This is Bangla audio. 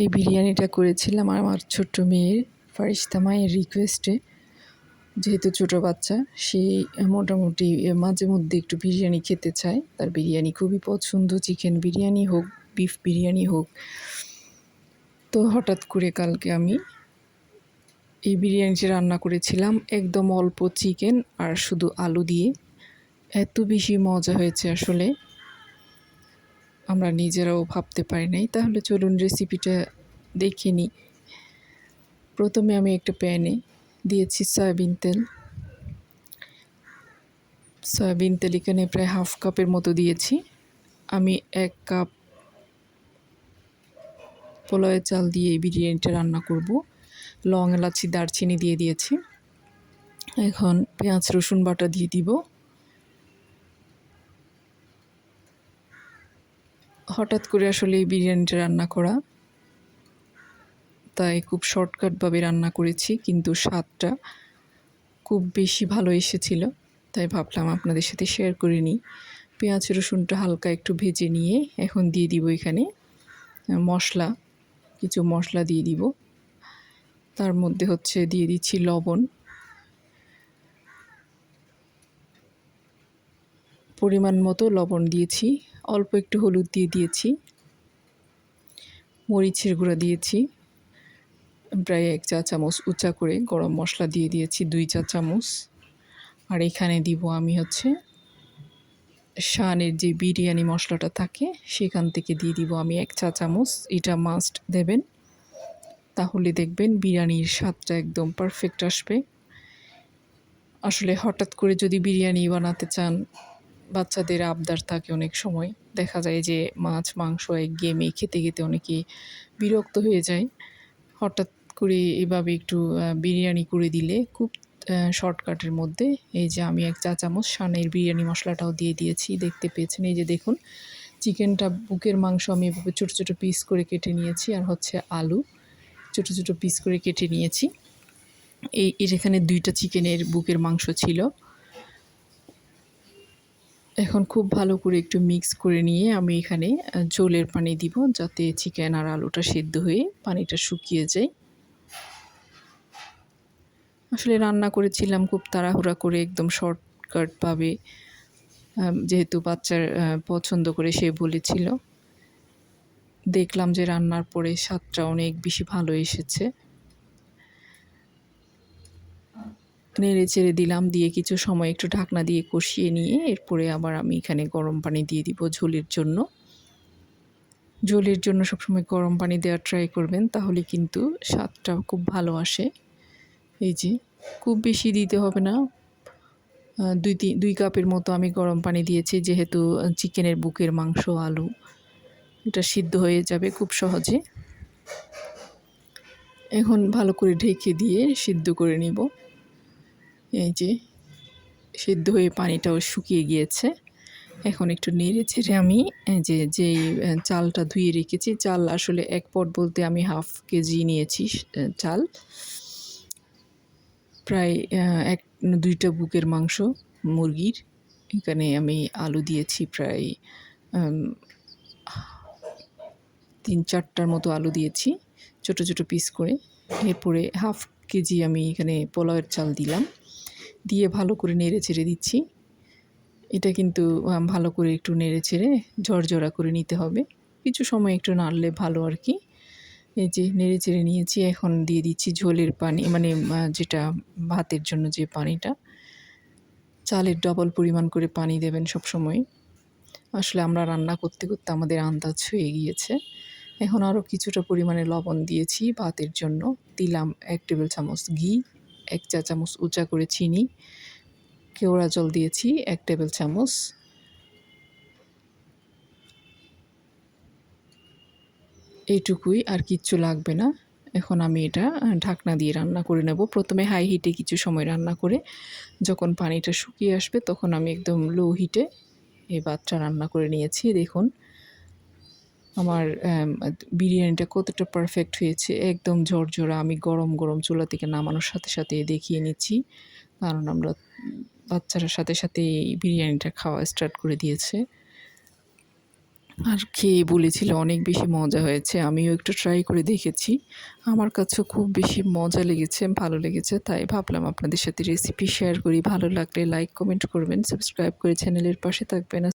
এই বিরিয়ানিটা করেছিলাম আমার ছোট্ট মেয়ের, ফারিস্তা মায়ের রিকোয়েস্টে যেহেতু ছোটো বাচ্চা, সে মোটামুটি মাঝে মধ্যে একটু বিরিয়ানি খেতে চায়। তার বিরিয়ানি খুবই পছন্দ চিকেন বিরিয়ানি হোক বিফ বিরিয়ানি হোক। তো হঠাৎ করে কালকে আমি এই বিরিয়ানিটি রান্না করেছিলাম, একদম অল্প চিকেন আর শুধু আলু দিয়ে। এত বেশি মজা হয়েছে আসলে। আমরা নিজেরাও ভাবতে পারি নাই। তাহলে চলুন রেসিপিটা দেখে নিই। প্রথমে আমি একটা প্যানে দিয়েছি সয়াবিন তেল। সয়াবিন তেল এখানে প্রায় হাফ কাপের মতো দিয়েছি। আমি এক কাপ পোলাওয়ের চাল দিয়ে এই বিরিয়ানিটা রান্না করব। লং এলাচি, দারচিনি দিয়ে দিয়েছি। এখন পেঁয়াজ, রসুন বাটা দিয়ে দিব। হঠাৎ করে আসলে এই বিরিয়ানিটা রান্না করা। তাই খুব শর্টকাটভাবে রান্না করেছি, কিন্তু স্বাদটা খুব বেশি ভালো এসেছিল। তাই ভাবলাম আপনাদের সাথে শেয়ার করে নিই। পেঁয়াজ, রসুনটা হালকা একটু ভেজে নিয়ে এখন দিয়ে দিব এখানে মশলা, কিছু মশলা দিয়ে দিব। তার মধ্যে হচ্ছে দিয়ে দিচ্ছি লবণ। পরিমাণ মতো লবণ দিয়েছি। অল্প একটু হলুদ দিয়ে দিয়েছি। মরিচের গুঁড়া দিয়েছি। প্রায় এক চা চামচ উঁচা করে গরম মশলা দিয়ে দিয়েছি, দুই চা চামচ। আর এখানে দিব আমি হচ্ছে শানের যে বিরিয়ানি মশলাটা থাকে, সেখান থেকে দিয়ে দিব আমি এক চা চামচ। এটা মাস্ট দেবেন। তাহলে দেখবেন বিরিয়ানির স্বাদটা একদম পারফেক্ট আসবে। আসলে হঠাৎ করে যদি বিরিয়ানি বানাতে চান বাচ্চাদের আবদার থাকে অনেক সময়। দেখা যায় যে মাছ, মাংস, এক গেমে খেতে খেতে অনেকে বিরক্ত হয়ে যায়। হঠাৎ করে এভাবে একটু বিরিয়ানি করে দিলে খুব শর্টকাটের মধ্যে এই যে আমি এক চা চামচ সানের বিরিয়ানি মশলাটাও দিয়ে দিয়েছি, দেখতে পেয়েছেন। এই যে দেখুন, চিকেনটা বুকের মাংস আমি এভাবে ছোটো ছোটো পিস করে কেটে নিয়েছি আর হচ্ছে আলু ছোটো ছোটো পিস করে কেটে নিয়েছি। এই এখানে দুইটা চিকেনের বুকের মাংস ছিল। এখন খুব ভালো করে একটু মিক্স করে নিয়ে আমি এখানে ঝোলের পানি দিব যাতে চিকেন আর আলুটা সেদ্ধ হয়ে পানিটা শুকিয়ে যায়। আসলে রান্না করেছিলাম খুব তাড়াহুড়া করে একদম শর্টকাটভাবে যেহেতু বাচ্চার পছন্দ করে সে বলেছিল। দেখলাম যে রান্নার পরে স্বাদটা অনেক বেশি ভালো এসেছে। নেড়ে চেড়ে দিলাম, দিয়ে কিছু সময় একটু ঢাকনা দিয়ে কষিয়ে নিয়ে এরপরে আবার আমি এখানে গরম পানি দিয়ে দিব ঝোলের জন্য। ঝোলের জন্য সবসময় গরম পানি দেওয়ার ট্রাই করবেন, তাহলে কিন্তু স্বাদটা খুব ভালো আসে। এই যে, খুব বেশি দিতে হবে না। দুই তিন দুই কাপের মতো আমি গরম পানি দিয়েছি, যেহেতু চিকেনের বুকের মাংস, আলু, এটা সিদ্ধ হয়ে যাবে খুব সহজে। এখন ভালো করে ঢেকে দিয়ে সিদ্ধ করে নিব। এই যে সিদ্ধ হয়ে পানিটাও শুকিয়ে গিয়েছে। এখন একটু নেড়ে ছেড়ে আমি যে যেই চালটা ধুয়ে রেখেছি। চাল আসলে এক পট বলতে আমি হাফ কেজি নিয়েছি চাল। প্রায় এক, দুইটা বুকের মাংস মুরগির। এখানে আমি আলু দিয়েছি প্রায় তিন চারটার মতো আলু দিয়েছি, ছোট ছোট পিস করে। এরপরে হাফ কেজি আমি এখানে পোলাওয়ের চাল দিলাম। দিয়ে ভালো করে নেড়ে ছেড়ে দিচ্ছি। এটা কিন্তু ভালো করে একটু নেড়ে ছেড়ে ঝরঝরা করে নিতে হবে। কিছু সময় একটু নাড়লে ভালো আর কি। এই যে নেড়ে চেড়ে নিয়েছি, এখন দিয়ে দিচ্ছি ঝোলের পানি মানে যেটা ভাতের জন্য যে পানিটা। চালের ডবল পরিমাণ করে পানি দেবেন সব সময় আসলে আমরা রান্না করতে করতে আমাদের আন্দাজ হয়ে গিয়েছে। এখন আরও কিছুটা পরিমাণে লবণ দিয়েছি ভাতের জন্য। দিলাম এক টেবিল চামচ ঘি। এক চা চামচ উঁচা করে চিনি, কেওড়া জল দিয়েছি, এক টেবিল চামচ। এইটুকুই আর কিচ্ছু লাগবে না। এখন আমি এটা ঢাকনা দিয়ে রান্না করে নেব। প্রথমে হাই হিটে কিছু সময় রান্না করে, যখন পানিটা শুকিয়ে আসবে, তখন আমি একদম লো হিটে এই ভাতটা রান্না করে নিয়েছি। দেখুন আমার বিরিয়ানিটা কতটা পারফেক্ট হয়েছে, একদম ঝরঝরা, আমি গরম গরম চুলা থেকে নামানোর সাথে সাথে দেখিয়ে নিচ্ছি। কারণ আমরা বাচ্চারা সাথে সাথে বিরিয়ানিটা খাওয়া স্টার্ট করে দিয়েছে। আর খেয়ে বলেছিল অনেক বেশি মজা হয়েছে, আমিও একটু ট্রাই করে দেখেছি। আমার কাছেও খুব বেশি মজা লেগেছে, ভালো লেগেছে, তাই ভাবলাম আপনাদের সাথে রেসিপি শেয়ার করি। ভালো লাগলে লাইক কমেন্ট করবেন সাবস্ক্রাইব করে চ্যানেলের পাশে থাকবেন।